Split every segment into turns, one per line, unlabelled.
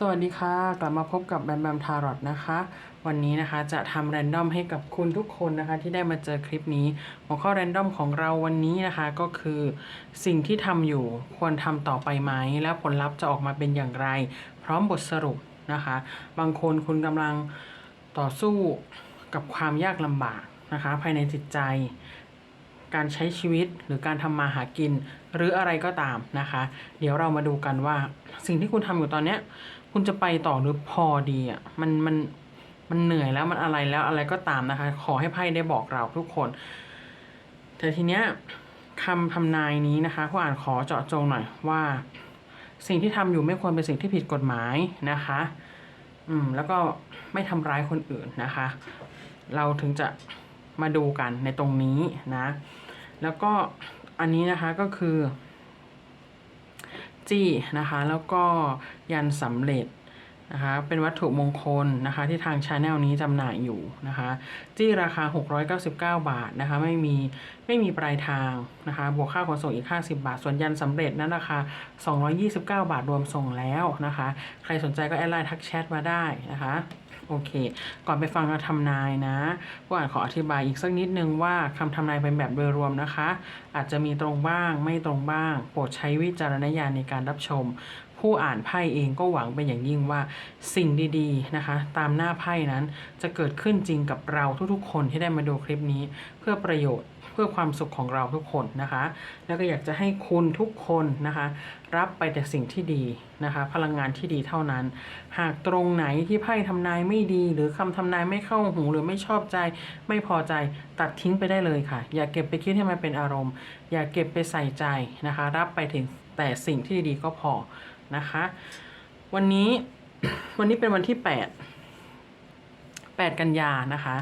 สวัสดีค่ะ กลับมาพบกับแบมแบมทารอตนะคะ วันนี้นะคะจะทำแรนดอมให้กับคุณทุกคนนะคะ ที่ได้มาเจอคลิปนี้ หัวข้อแรนดอมของเราวันนี้นะคะก็คือสิ่งที่ทำอยู่ควรทำต่อไปไหม และผลลัพธ์จะออกมาเป็นอย่างไร พร้อมบทสรุปนะคะ บางคนคุณกำลังต่อสู้กับความยากลำบากนะคะ ภายในจิตใจ การใช้ชีวิตหรือการทำมาหากิน หรืออะไรก็ตามนะคะ เดี๋ยวเรามาดูกันว่าสิ่งที่คุณทำอยู่ตอนนี้ คุณจะไปต่อหรือพอดีอะมันมันมันเหนื่อยแล้วมันอะไรแล้วอะไรก็ตามนะคะ ขอให้ไพ่ได้บอกเราทุกคน แต่ทีเนี้ยคำทำนายนี้นะคะผู้อ่านขอเจาะจงหน่อยว่า สิ่งที่ทำอยู่ไม่ควรเป็นสิ่งที่ผิดกฎหมายนะคะ อืมแล้วก็ไม่ทำร้ายคนอื่นนะคะ เราถึงจะมาดูกันในตรงนี้นะ แล้วก็อันนี้นะคะก็คือ จี้นะคะ แล้วก็ยันสำเร็จ นะคะเป็นวัตถุมงคลนะคะที่ทางชาแนลนี้จำหน่ายอยู่นะคะจี้ราคา 699 บาทนะคะไม่มีไม่มีปลายทางนะคะบวกค่าขนส่งอีก 50 บาท ส่วนยันสำเร็จนั้นราคา 229 บาทรวมส่งแล้วนะคะใครสนใจก็แอดไลน์ทักแชทมาได้นะคะโอเค ก่อนไปฟังคำทำนายนะผู้อ่านขออธิบายอีกสักนิดนึงว่าคำทำนายเป็นแบบโดยรวมนะคะ อาจจะมีตรงบ้างไม่ตรงบ้าง โปรดใช้วิจารณญาณในการรับชม ผู้อ่านไพ่เองก็หวังเป็นอย่างยิ่งว่าสิ่งดีๆนะคะ ตามหน้าไพ่นั้นจะเกิดขึ้นจริงกับเราทุกๆ คนที่ได้มาดูคลิปนี้ เพื่อประโยชน์เพื่อความสุขของเราทุกคนนะคะ แล้วก็อยากจะให้คุณทุกคนนะคะ รับไปแต่สิ่งที่ดีนะคะ พลังงานที่ดีเท่านั้น หากตรงไหนที่ไพ่ทำนายไม่ดี หรือคำทำนายไม่เข้าหูหรือไม่ชอบใจ ไม่พอใจตัดทิ้งไปได้เลยค่ะ อย่าเก็บไปคิดให้มันเป็นอารมณ์ อย่าเก็บไปใส่ใจนะคะ รับไปถึงแต่สิ่งที่ดีๆก็พอ นะคะ วันนี้วันนี้เป็นวันที่ 8 8 กันยานะคะ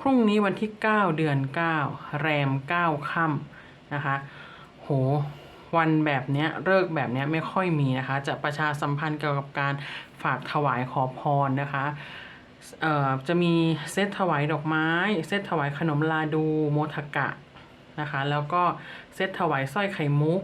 พรุ่งนี้วันที่ 9 เดือน 9 แรม 9ค่ำนะคะ โหวันแบบเนี้ยเลิกแบบเนี้ยไม่ค่อยมีนะคะ จะประชาสัมพันธ์เกี่ยวกับการฝากถวายขอพรนะคะเอ่อจะมีเซตถวายดอกไม้ เซตถวายขนมลาดูโมทกะนะคะ แล้วก็เซตถวายสร้อยไข่มุก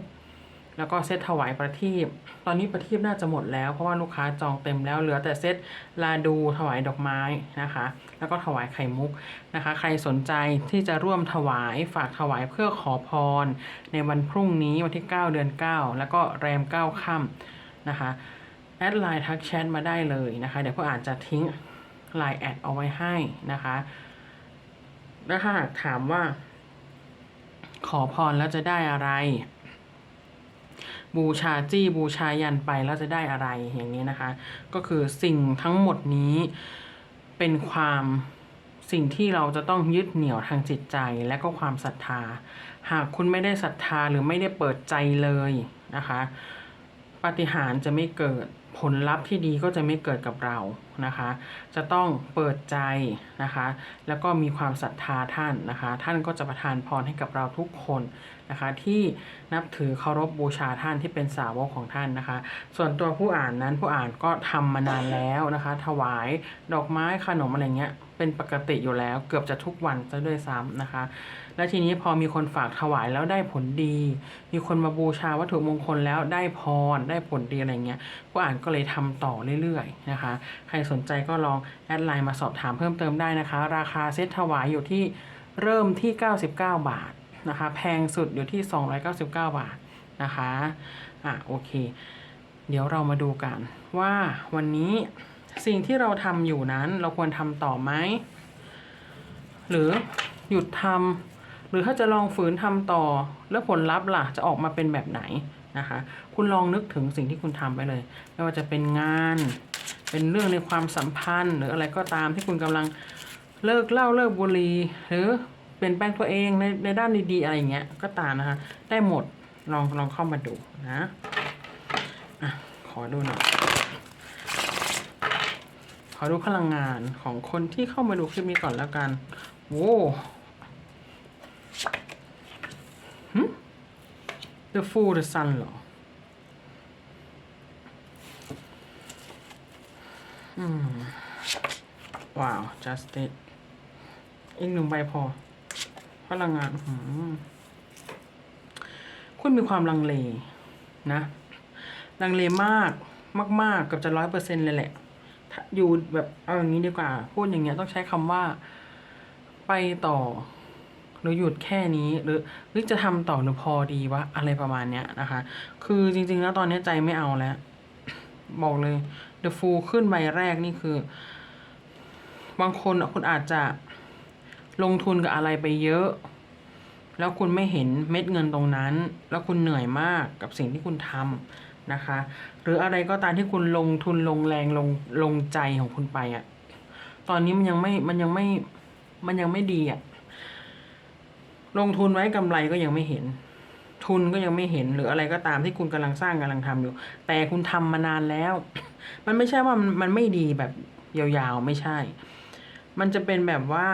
แล้วก็เซตถวายประทีป ตอนนี้ประทีปน่าจะหมดแล้วเพราะว่าลูกค้าจองเต็มแล้วเหลือแต่เซตลาดูถวายดอกไม้นะคะ แล้วก็ถวายไข่มุกนะคะ ใครสนใจที่จะร่วมถวายฝากถวายเพื่อขอพร ในวันพรุ่งนี้วันที่ 9 เดือน 9 แล้วก็แรม 9ค่ำนะคะแอดไลน์ทักแชทมาได้เลยนะคะ เดี๋ยวผู้อ่านจะทิ้งไลน์แอดเอาไว้ให้นะคะแล้วถ้าหากถามว่า ขอพรแล้วจะได้อะไร บูชาจี้บูชายันไปแล้วจะได้อะไรอย่างนี้นะคะ ก็คือสิ่งทั้งหมดนี้เป็นความสิ่งที่เราจะต้องยึดเหนี่ยวทางจิตใจและก็ความศรัทธา หากคุณไม่ได้ศรัทธาหรือไม่ได้เปิดใจเลยนะคะ ปาฏิหารจะไม่เกิดผลลัพธ์ที่ดีก็จะไม่เกิดกับเรานะคะ จะต้องเปิดใจนะคะ แล้วก็มีความศรัทธาท่านนะคะ ท่านก็จะประทานพรให้กับเราทุกคนนะคะ ที่นับถือเคารพบูชาท่านที่เป็นสาวกของท่านนะคะ ส่วนตัวผู้อ่านนั้นผู้อ่านก็ทำมานานแล้วนะคะ ถวายดอกไม้ขนมอะไรเงี้ย เป็นปกติอยู่แล้ว เกือบจะทุกวันซะด้วยซ้ำนะคะ และทีนี้พอมีคนฝากถวายแล้วได้ผลดี มีคนมาบูชาวัตถุมงคลแล้วได้พรได้ผลดีอะไรเงี้ยผู้อ่านก็เลยทำต่อเรื่อยๆนะคะ ใครสนใจก็ลองแอดไลน์มาสอบถามเพิ่มเติมได้นะคะ ราคาเซตถวายอยู่ที่เริ่มที่ 99 บาทนะคะ แพงสุดอยู่ที่ 299 บาทนะคะ อะโอเค เดี๋ยวเรามาดูกันว่าวันนี้ สิ่งที่เราทำอยู่นั้นเราควรทำต่อไหม หรือหยุดทำหรือถ้าจะลองฝืนทำต่อ แล้วผลลัพธ์ล่ะจะออกมาเป็นแบบไหนนะคะ คุณลองนึกถึงสิ่งที่คุณทำไปเลย ไม่ว่าจะเป็นงาน เป็นเรื่องในความสัมพันธ์ หรืออะไรก็ตามที่คุณกำลังเลิกเหล้าเลิกบุหรี่หรือเปลี่ยนแปลงตัวเองในในด้านดีๆอะไรเงี้ยก็ตามนะคะ ได้หมดลองลองเข้ามาดูนะอะขอดูหน่อย ขอดูพลังงานของคนที่เข้ามาดูคลิปนี้ก่อนแล้วกันโว้ The Fool The Sun เหรอ อืม ว้าว Justice อีกหนึ่งใบพอ พลังงานคุณมีความลังเลนะ ลังเลมากมากๆเกือบจะร้อยเปอร์เซ็นเลยแหละ อยู่แบบเอาอย่างนี้ดีกว่า พูดอย่างเงี้ยต้องใช้คำว่า ไปต่อ หรือหยุดแค่นี้ หรือหรือจะทำต่อหรือพอดีวะอะไรประมาณเนี้ยนะคะ คือจริง ๆ แล้วตอนนี้ใจไม่เอาแล้ว บอกเลย The Full ขึ้นใบแรกนี่คือ บางคนคุณอาจจะลงทุนกับอะไรไปเยอะ แล้วคุณไม่เห็นเม็ดเงินตรงนั้น แล้วคุณเหนื่อยมากกับสิ่งที่คุณทำ นะคะ หรืออะไรก็ตามที่คุณลงทุนลงแรงลงลงใจของคุณไปอะ่ะ ตอนนี้มันยังไม่มันยังไม่มันยังไม่ดีอะ่ะ ลงทุนไว้กำไรก็ยังไม่เห็น ทุนก็ยังไม่เห็นหรืออะไรก็ตามที่คุณกำลังสร้างกำลังทำอยู่ แต่คุณทำมานานแล้ว มันไม่ใช่ว่ามันมันไม่ดีแบบยาวๆไม่ใช่ มันจะเป็นแบบว่า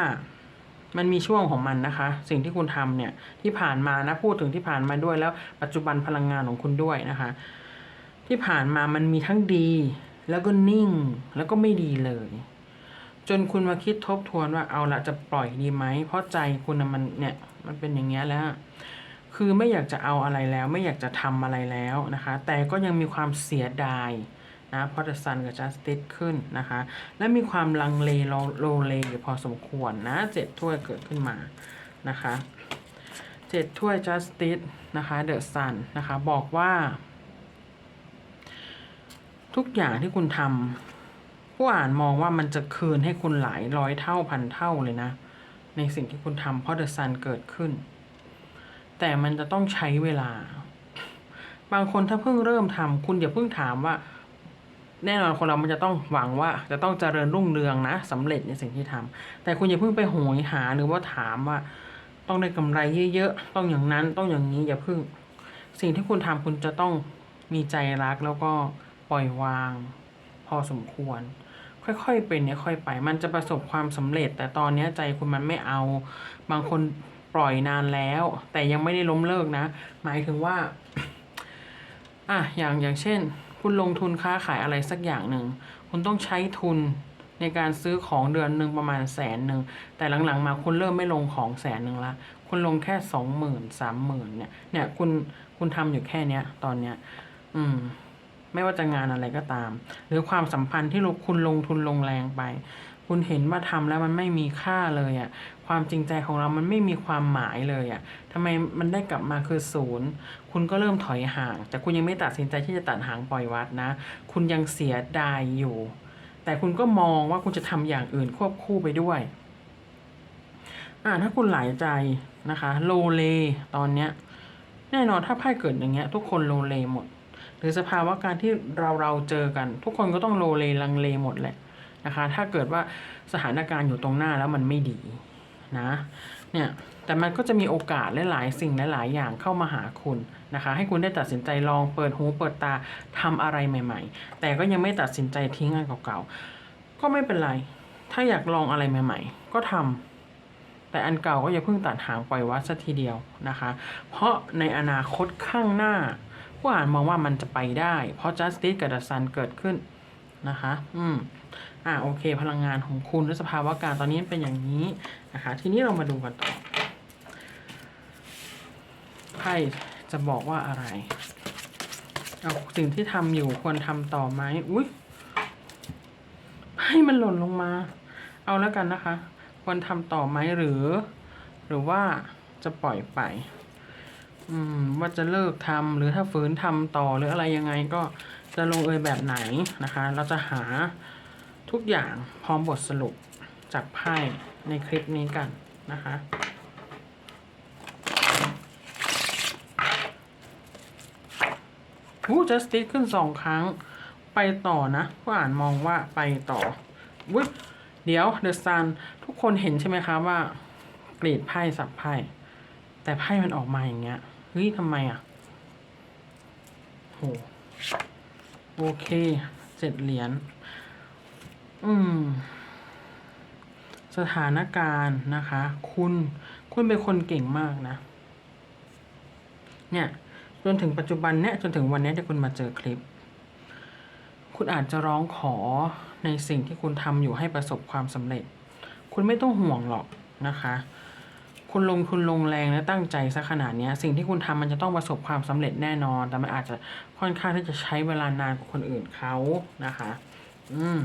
มันมีช่วงของมันนะคะ สิ่งที่คุณทำเนี่ยที่ผ่านมานะพูดถึงที่ผ่านมาด้วยแล้วปัจจุบันพลังงานของคุณด้วยนะคะ ที่ผ่านมามันมีทั้งดี แล้วก็นิ่งแล้วก็ไม่ดีเลย จนคุณมาคิดทบทวนว่าเอาละจะปล่อยดีไหม เพราะใจคุณมันเนี่ยมันเป็นอย่างเงี้ยแล้ว คือไม่อยากจะเอาอะไรแล้ว ไม่อยากจะทำอะไรแล้วนะคะ แต่ก็ยังมีความเสียดายนะเพราะ The Sun กับ Justice ขึ้นนะคะ และมีความลังเลโลโลเลอยู่พอสมควรนะเจ็ดถ้วยเกิดขึ้นมานะคะเจ็ดถ้วย Justice นะคะ The Sun นะคะบอกว่า ทุกอย่างที่คุณทำผู้อ่านมองว่ามันจะคืนให้คุณหลายร้อยเท่าพันเท่าเลยนะ ในสิ่งที่คุณทำเพราะ The Sun เกิดขึ้น แต่มันจะต้องใช้เวลา บางคนถ้าเพิ่งเริ่มทำคุณอย่าเพิ่งถามว่า แน่นอนคนเรามันจะต้องหวังว่า จะต้องเจริญรุ่งเรืองนะสำเร็จในสิ่งที่ทำแต่คุณอย่าเพิ่งไปโหยหาหรือว่าถามว่า ต้องได้กำไรเยอะๆต้องอย่างนั้นต้องอย่างนี้อย่าเพิ่ง สิ่งที่คุณทำคุณจะต้องมีใจรักแล้วก็ ปล่อยวาง พอสมควร ค่อยๆเป็นเนี่ยค่อยไป มันจะประสบความสำเร็จ แต่ตอนเนี้ยใจคุณมันไม่เอา บางคนปล่อยนานแล้ว แต่ยังไม่ได้ล้มเลิกนะ หมายถึงว่าอะอย่างอย่างเช่น คุณลงทุนค้าขายอะไรสักอย่างหนึ่ง คุณต้องใช้ทุนในการซื้อของเดือนหนึ่งประมาณแสนหนึ่ง แต่หลังๆ มาคุณเริ่มไม่ลงของแสนหนึ่งละ คุณลงแค่สองหมื่นสามหมื่นเนี่ย เนี่ยคุณคุณทำอยู่แค่เนี้ย ตอนเนี้ย อืม ไม่ว่าจะงานอะไรก็ตาม หรือความสัมพันธ์ที่คุณลงทุนลงแรงไป คุณเห็นว่าทำแล้วมันไม่มีค่าเลยอะ่ะความจริงใจของเรามันไม่มีความหมายเลยอะ่ะทำไมมันได้กลับมาคือศูนย์คุณก็เริ่มถอยห่าง แต่คุณยังไม่ตัดสินใจที่จะตัดหางปล่อยวัดนะ คุณยังเสียดายอยู่ แต่คุณก็มองว่าคุณจะทำอย่างอื่นควบคู่ไปด้วยอ่าถ้าคุณหลายใจนะคะ โลเลตอนเนี้ยแน่นอนถ้าไพ่เกิดอย่างเงี้ย ทุกคนโลเลหมด รือสภาวะการที่เราเราเจอกัน ทุกคนก็ต้องโลเลลังเลหมดแหละนะคะ ถ้าเกิดว่าสถานการณ์อยู่ตรงหน้าแล้วมันไม่ดีนะเนี่ยแต่มันก็จะมีโอกาสหลายๆสิ่งหลายๆอย่างเข้ามาหาคุณนะคะ ให้คุณได้ตัดสินใจลองเปิดหูเปิดตาทำอะไรใหม่ ๆ แต่ก็ยังไม่ตัดสินใจทิ้งอันเก่าๆก็ไม่เป็นไร ถ้าอยากลองอะไรใหม่ ๆ ก็ทำแต่อันเก่าก็อย่าเพิ่งตัดหางปล่อยวัดสัทีเดียวนะคะ เพราะในอนาคตข้างหน้า ผู้อ่านมองว่ามันจะไปได้ เพราะ justice กับ the sun เกิดขึ้นนะคะอืมอ่าโอเค พลังงานของคุณและสภาวะการตอนนี้เป็นอย่างนี้นะคะทีนี้เรามาดูกันต่อไพ่จะบอกว่าอะไรเอาสิ่งที่ทำอยู่ควรทำต่อไหมอุ้ยไพ่มันหล่นลงมา เอาแล้วกันนะคะ ควรทำต่อไหมหรือ หรือว่าจะปล่อยไป อืมว่าจะเลิกทำหรือถ้าฝืนทำต่อหรืออะไรยังไงก็จะลงเอยแบบไหนนะคะ เราจะหาทุกอย่างพร้อมบทสรุปจากไพ่ในคลิปนี้กันนะคะอู้ justice ขึ้นสองครั้งไปต่อนะผู้อ่านมองว่าไปต่อวุ้ยเดี๋ยว the sun ทุกคนเห็นใช่ไหมคะว่า กรีดไพ่สับไพ่แต่ไพ่มันออกมาอย่างเงี้ย เฮ้ยทำไมอะโหโอเคเจ็ดเหรียญอืม สถานการณ์นะคะ คุณคุณเป็นคนเก่งมากนะ เนี่ยจนถึงปัจจุบันเนี้ยจนถึงวันนี้ที่คุณมาเจอคลิป คุณอาจจะร้องขอในสิ่งที่คุณทำอยู่ให้ประสบความสำเร็จ คุณไม่ต้องห่วงหรอกนะคะ คุณลงทุนลงแรงและตั้งใจซะขนาดนี้สิ่งที่คุณทำมันจะต้องประสบความสำเร็จแน่นอน แต่มันอาจจะค่อนข้างที่จะใช้เวลานานกว่าคนอื่นเขานะคะ อืม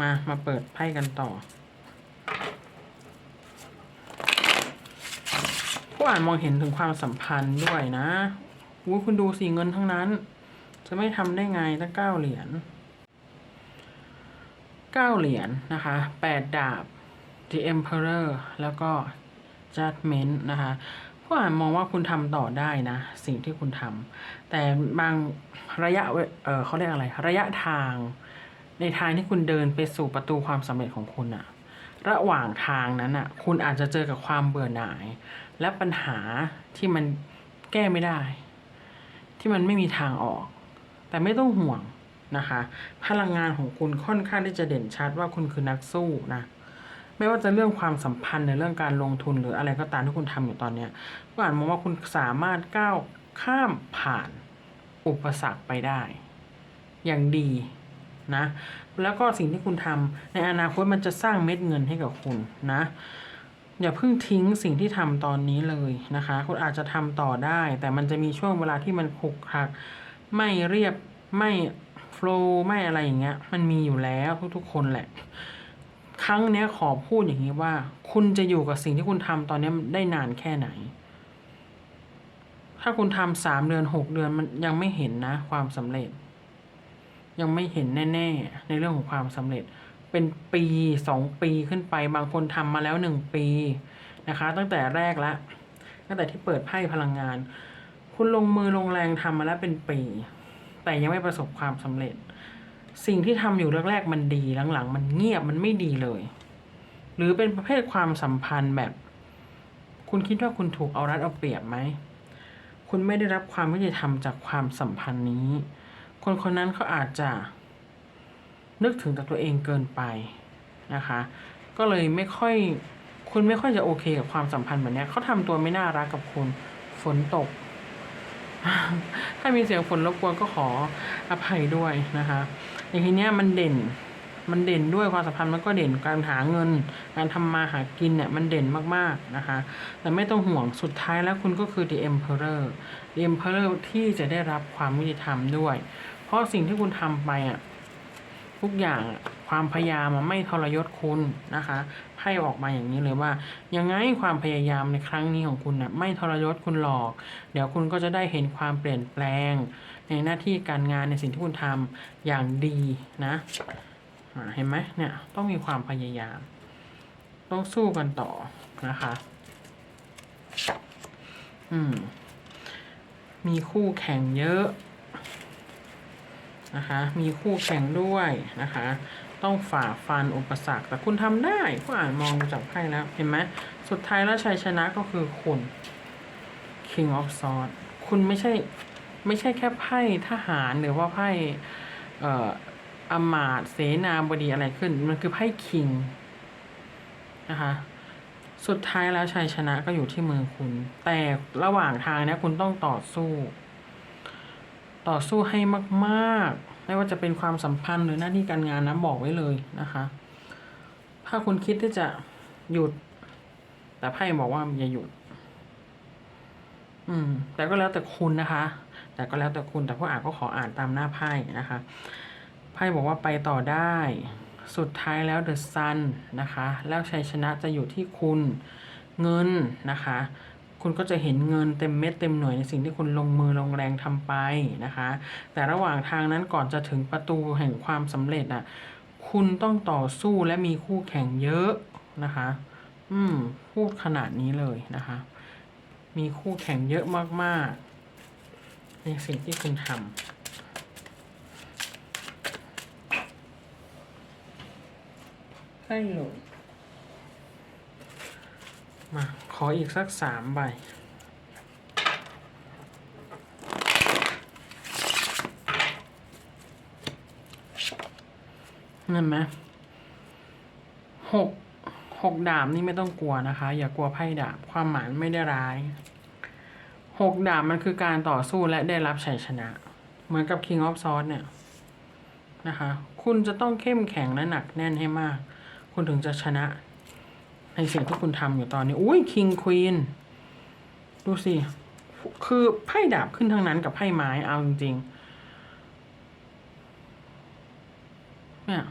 มามาเปิดไพ่กันต่อผู้อ่านมองเห็นถึงความสัมพันธ์ด้วยนะอุ้คุณดูสีเงินทั้งนั้น จะไม่ทำได้ไงตั้งเก้าเหรียญเก้าเหรียญนะคะแปดดาบ The Emperor แล้วก็ Judgment นะคะผู้อ่านมองว่าคุณทำต่อได้นะ สิ่งที่คุณทำแต่บางระยะเวเออเขาเรียกอะไร ระยะทาง ในทางที่คุณเดินไปสู่ประตูความสำเร็จของคุณอะระหว่างทางนั้นอะคุณอาจจะเจอกับความเบื่อหน่าย และปัญหาที่มันแก้ไม่ได้ ที่มันไม่มีทางออก แต่ไม่ต้องห่วงนะคะ พลังงานของคุณค่อนข้างที่จะเด่นชัดว่าคุณคือนักสู้นะ ไม่ว่าจะเรื่องความสัมพันธ์ในเรื่องการลงทุนหรืออะไรก็ตามที่คุณทำอยู่ตอนเนี้ยก็อานมองว่าคุณสามารถก้าวข้ามผ่านอุปสรรคไปได้ อย่างดีนะ แล้วก็สิ่งที่คุณทำในอนาคตมันจะสร้างเม็ดเงินให้กับคุณนะ อย่าเพิ่งทิ้งสิ่งที่ทำตอนนี้เลยนะคะ คุณอาจจะทำต่อได้ แต่มันจะมีช่วงเวลาที่มันขุกคลัก ไม่เรียบไม่โฟล์ไม่อะไรอย่างเงี้ย มันมีอยู่แล้วทุกๆคนแหละ ครั้งเนี้ยขอพูดอย่างนี้ว่า คุณจะอยู่กับสิ่งที่คุณทำตอนนี้ได้นานแค่ไหน ถ้าคุณทำสามเดือนหกเดือนมันยังไม่เห็นนะ ความสำเร็จ ยังไม่เห็นแน่ ๆ ในเรื่องของความสำเร็จ เป็นปีสองปีขึ้นไป บางคนทำมาแล้วหนึ่งปีนะคะ ตั้งแต่แรกแล้วตั้งแต่ที่เปิดไพ่พลังงาน คุณลงมือลงแรงทำมาแล้วเป็นปี แต่ยังไม่ประสบความสำเร็จ สิ่งที่ทำอยู่แรกๆมันดีหลังๆ มันเงียบมันไม่ดีเลย หรือเป็นประเภทความสัมพันธ์แบบ คุณคิดว่าคุณถูกเอารัดเอาเปรียบไหมคุณไม่ได้รับความยุติธรรมจากความสัมพันธ์นี้ คนคนนั้นเขาอาจจะ นึกถึงแต่ตัวเองเกินไปนะคะ ก็เลยไม่ค่อยคุณไม่ค่อยจะโอเคกับความสัมพันธ์แบบนี้เขาทำตัวไม่น่ารักกับคุณฝนตก ถ้ามีเสียงฝนรบกวนก็ขออภัยด้วยนะคะ อย่างทีเนี้ยมันเด่น มันเด่นด้วยความสัมพันธ์มันก็เด่นการหาเงิน การทำมาหากินเนี่ยมันเด่นมากๆนะคะ แต่ไม่ต้องห่วงสุดท้ายแล้วคุณก็คือ the emperor the emperor ที่จะได้รับความยุติธรรมด้วย เพราะสิ่งที่คุณทำไปอะทุกอย่างอะความพยายามอะไม่ทรยศคุณนะคะไพ่ออกมาอย่างนี้เลยว่า ยังไงความพยายามในครั้งนี้ของคุณน่ะไม่ทรยศคุณหรอก เดี๋ยวคุณก็จะได้เห็นความเปลี่ยนแปลง ในหน้าที่การงานในสิ่งที่คุณทำอย่างดีนะเห็นไหมเนี่ยต้องมีความพยายาม ต้องสู้กันต่อนะคะ อืม มีคู่แข่งเยอะนะคะ มีคู่แข่งด้วยนะคะ ต้องฝ่าฟันอุปสรรค แต่คุณทำได้ก็อ่านมองจากไพ่แล้วเห็นไหมสุดท้ายแล้วชัยชนะก็คือคุณ King of Swords คุณไม่ใช่ ไม่ใช่แค่ไพ่ทหารหรือว่าไพ่เอ่ออมาตเสนาบดีอะไรขึ้น มันคือไพ่คิงนะคะสุดท้ายแล้วชัยชนะก็อยู่ที่มือคุณ แต่ระหว่างทางเนี้ยคุณต้องต่อสู้ ต่อสู้ให้มาก ๆ ไม่ว่าจะเป็นความสัมพันธ์หรือหน้าที่การงานนะบอกไว้เลยนะคะ ถ้าคุณคิดที่จะหยุด แต่ไพ่บอกว่าอย่าหยุด อืม แต่ก็แล้วแต่คุณนะคะ แต่ก็แล้วแต่คุณแต่ผู้อ่านก็ขออ่านตามหน้าไพ่นะคะไพ่บอกว่าไปต่อได้ สุดท้ายแล้วเดอะซันนะคะ แล้วชัยชนะจะอยู่ที่คุณเงินนะคะ คุณก็จะเห็นเงินเต็มเม็ดเต็มหน่วยในสิ่งที่คุณลงมือลงแรงทำไปนะคะ แต่ระหว่างทางนั้นก่อนจะถึงประตูแห่งความสำเร็จอะคุณต้องต่อสู้และมีคู่แข่งเยอะนะคะ อืม พูดขนาดนี้เลยนะคะ มีคู่แข่งเยอะมากๆ ในสิ่งที่คุณทำให้โหลดมา ขออีกสักสามใบเห็นไหมหกหกดาบนี่ไม่ต้องกลัวนะคะ อย่ากลัวไพ่ดาบความหมายไม่ได้ร้าย หกดาบมันคือการต่อสู้และได้รับชัยชนะ เหมือนกับ King of Swords เนี่ยนะคะ คุณจะต้องเข้มแข็งและหนักแน่นให้มาก คุณถึงจะชนะ ในสิ่งที่คุณทำอยู่ตอนนี้ อุ้ยคิงควีนดูสิ คือไพ่ดาบขึ้นทั้งนั้นกับไพ่ไม้เอาจริงๆเนี่ย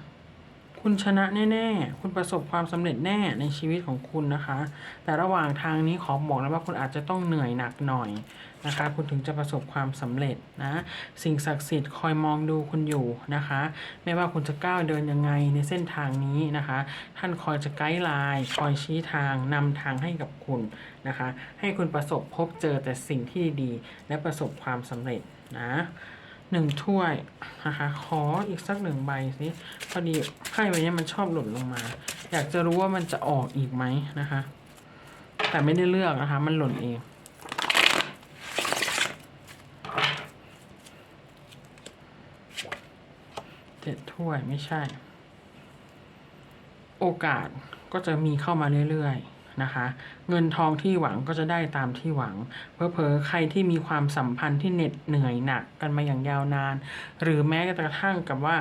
คุณชนะแน่ๆ คุณประสบความสำเร็จแน่ในชีวิตของคุณนะคะ แต่ระหว่างทางนี้ขอบอกแล้วว่าคุณอาจจะต้องเหนื่อยหนักหน่อยนะคะ คุณถึงจะประสบความสำเร็จนะ สิ่งศักดิ์สิทธิ์คอยมองดูคุณอยู่นะคะ ไม่ว่าคุณจะก้าวเดินยังไงในเส้นทางนี้นะคะ ท่านคอยจะไกด์ไลน์คอยชี้ทางนำทางให้กับคุณนะคะ ให้คุณประสบพบเจอแต่สิ่งที่ดีและประสบความสำเร็จนะ หนึ่งถ้วยนะคะขออีกสักหนึ่งใบสิพอดีไพ่ใบนี้มันชอบหล่นลงมา อยากจะรู้ว่ามันจะออกอีกไหมนะคะ แต่ไม่ได้เลือกนะคะ มันหล่นเองเจ็ดถ้วยไม่ใช่ โอกาสก็จะมีเข้ามาเรื่อยๆ นะคะ เงินทองที่หวังก็จะได้ตามที่หวัง เพอๆใครที่มีความสัมพันธ์ที่เหน็ดเหนื่อยหนักกันมาอย่างยาวนาน หรือแม้กระทั่งกับว่า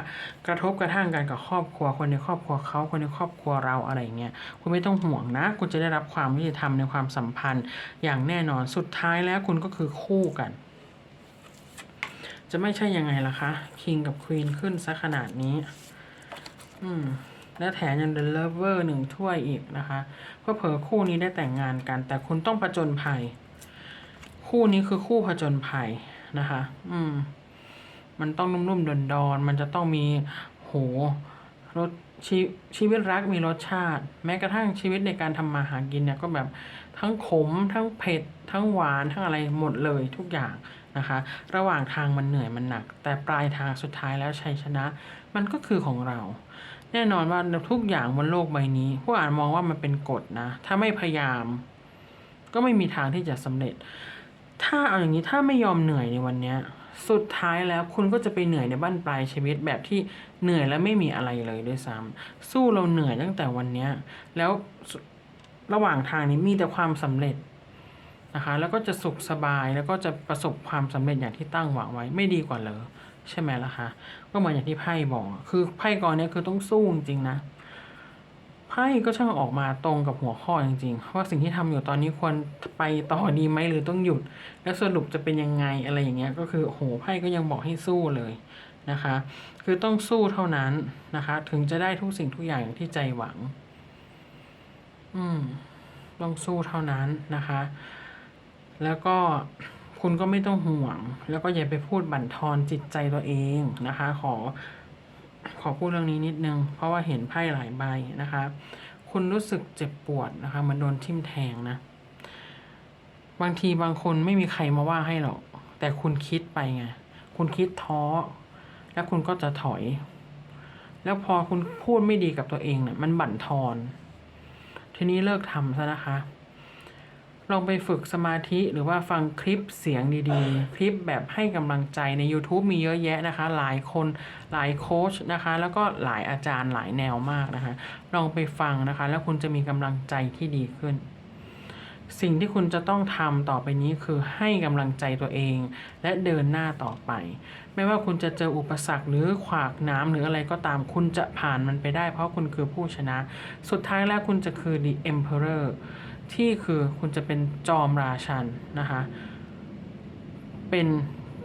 กระทบกระทั่งกันกับครอบครัวคนในครอบครัวเขาคนในครอบครัวเราอะไรเงี้ยคุณไม่ต้องห่วงนะ คุณจะได้รับความยุติธรรมในความสัมพันธ์อย่างแน่นอนสุดท้ายแล้วคุณก็คือคู่กันจะไม่ใช่ยังไงล่ะคะ คิงกับควีนขึ้นซะขนาดนี้ อืม และแถมยัง The Lover หนึ่งถ้วยอีกนะคะเพราะเผอคู่นี้ได้แต่งงานกัน แต่คุณต้องผจญภัย คู่นี้คือคู่ผจญภัยนะคะ อืม มันต้องนุ่มๆดอนๆมันจะต้องมีโหรสชีชีวิตรักมีรสชาติ แม้กระทั่งชีวิตในการทำมาหากินเนี่ยก็แบบทั้งขม ทั้งเผ็ด ทั้งหวานทั้งอะไรหมดเลยทุกอย่างนะคะ ระหว่างทางมันเหนื่อยมันหนัก แต่ปลายทางสุดท้ายแล้วชัยชนะ มันก็คือของเรา แน่นอนว่าทุกอย่างบนโลกใบนี้ผู้อ่านมองว่ามันเป็นกฎนะ ถ้าไม่พยายาม ก็ไม่มีทางที่จะสำเร็จ ถ้าเอาอย่างนี้ถ้าไม่ยอมเหนื่อยในวันเนี้ย สุดท้ายแล้วคุณก็จะไปเหนื่อยในบ้านปลายชีวิตแบบที่เหนื่อยและไม่มีอะไรเลยด้วยซ้ำสู้เราเหนื่อยตั้งแต่วันเนี้ย แล้วระหว่างทางนี้มีแต่ความสำเร็จนะคะ แล้วก็จะสุขสบายแล้วก็จะประสบความสำเร็จอย่างที่ตั้งหวังไว้ไม่ดีกว่าเลย ใช่ไหมล่ะคะก็เหมือนอย่างที่ไพ่บอก คือไพ่กองนี้คือต้องสู้จริงนะไพ่ก็ช่างออกมาตรงกับหัวข้อจริงๆว่าสิ่งที่ทำอยู่ตอนนี้ควรไปต่อดีไหมหรือต้องหยุด แล้วสรุปจะเป็นยังไงอะไรอย่างเงี้ยก็คือโอ้โหไพ่ก็ยังบอกให้สู้เลยนะคะ คือต้องสู้เท่านั้นนะคะ ถึงจะได้ทุกสิ่งทุกอย่างอย่างที่ใจหวัง อืมต้องสู้เท่านั้นนะคะ แล้วก็ คุณก็ไม่ต้องห่วง แล้วก็อย่าไปพูดบั่นทอนจิตใจตัวเองนะคะ ขอ ขอพูดเรื่องนี้นิดนึง เพราะว่าเห็นไพ่หลายใบนะคะ คุณรู้สึกเจ็บปวดนะคะเหมันโดนทิ่มแทงนะ บางทีบางคนไม่มีใครมาว่าให้หรอก แต่คุณคิดไปไง คุณคิดท้อ แล้วคุณก็จะถอย แล้วพอคุณพูดไม่ดีกับตัวเองเนี่ยมันบั่นทอน ทีนี้เลิกทำซะนะคะ ลองไปฝึกสมาธิหรือว่าฟังคลิปเสียงดีๆ คลิปแบบให้กำลังใจใน YouTube มีเยอะแยะนะคะ หลายคนหลายโค้ชนะคะ แล้วก็หลายอาจารย์หลายแนวมากนะคะ ลองไปฟังนะคะ แล้วคุณจะมีกำลังใจที่ดีขึ้น สิ่งที่คุณจะต้องทำต่อไปนี้คือให้กำลังใจตัวเอง และเดินหน้าต่อไป ไม่ว่าคุณจะเจออุปสรรคหรือขวากน้ำหรืออะไรก็ตามคุณจะผ่านมันไปได้ เพราะคุณคือผู้ชนะ สุดท้ายแล้วคุณจะคือ the emperor ที่คือคุณจะเป็นจอมราชันนะคะเป็น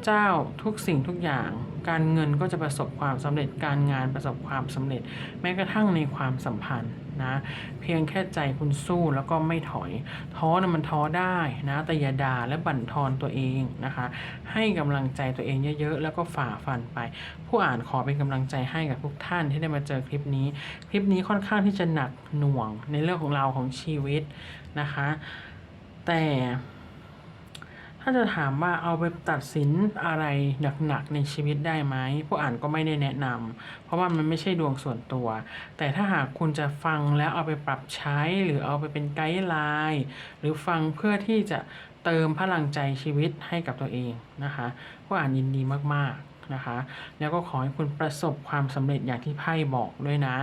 เจ้าทุกสิ่งทุกอย่าง การเงินก็จะประสบความสำเร็จการงานประสบความสำเร็จ แม้กระทั่งในความสัมพันธ์ นะเพียงแค่ใจคุณสู้แล้วก็ไม่ถอย ท้อนะมันท้อได้นะแต่อย่าด่าและบั่นทอนตัวเองนะคะ ให้กำลังใจตัวเองเยอะๆ แล้วก็ฝ่าฟันไป ผู้อ่านขอเป็นกำลังใจให้กับทุกท่านที่ได้มาเจอคลิปนี้ คลิปนี้ค่อนข้างที่จะหนักหน่วงในเรื่องของเราวของชีวิตนะคะ แต่ ถ้าจะถามว่าเอาไปตัดสินอะไรหนักๆในชีวิตได้ไหมผู้อ่านก็ไม่ได้แนะนำเพราะว่ามันไม่ใช่ดวงส่วนตัว แต่ถ้าหากคุณจะฟังแล้วเอาไปปรับใช้หรือเอาไปเป็นไกด์ไลน์หรือฟังเพื่อที่จะเติมพลังใจชีวิตให้กับตัวเองนะคะผู้อ่านยินดีมากๆนะคะ แล้วก็ขอให้คุณประสบความสำเร็จอย่างที่ไพ่บอกด้วยนะ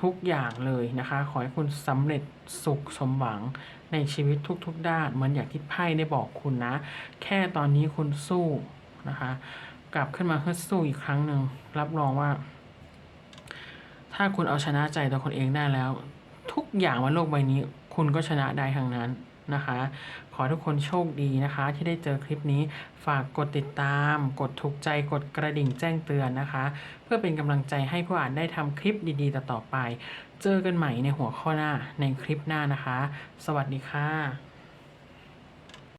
ทุกอย่างเลยนะคะ ขอให้คุณสำเร็จสุขสมหวัง ในชีวิตทุก ๆ ด้านเหมือนอย่างที่ไพ่ได้บอกคุณนะ แค่ตอนนี้คุณสู้นะคะ กลับขึ้นมาเพื่อสู้อีกครั้งหนึ่งรับรองว่า ถ้าคุณเอาชนะใจตัวคนเองได้แล้ว ทุกอย่างบนโลกใบนี้ คุณก็ชนะได้ทั้งนั้นนะคะ ขอทุกคนโชคดีนะคะ ที่ได้เจอคลิปนี้ฝากกดติดตาม กดถูกใจกดกระดิ่งแจ้งเตือนนะคะ เพื่อเป็นกำลังใจให้ผู้อ่านได้ทำคลิปดีๆ ต่อๆไป เจอกันใหม่ในหัวข้อหน้าในคลิปหน้านะคะ สวัสดีค่ะ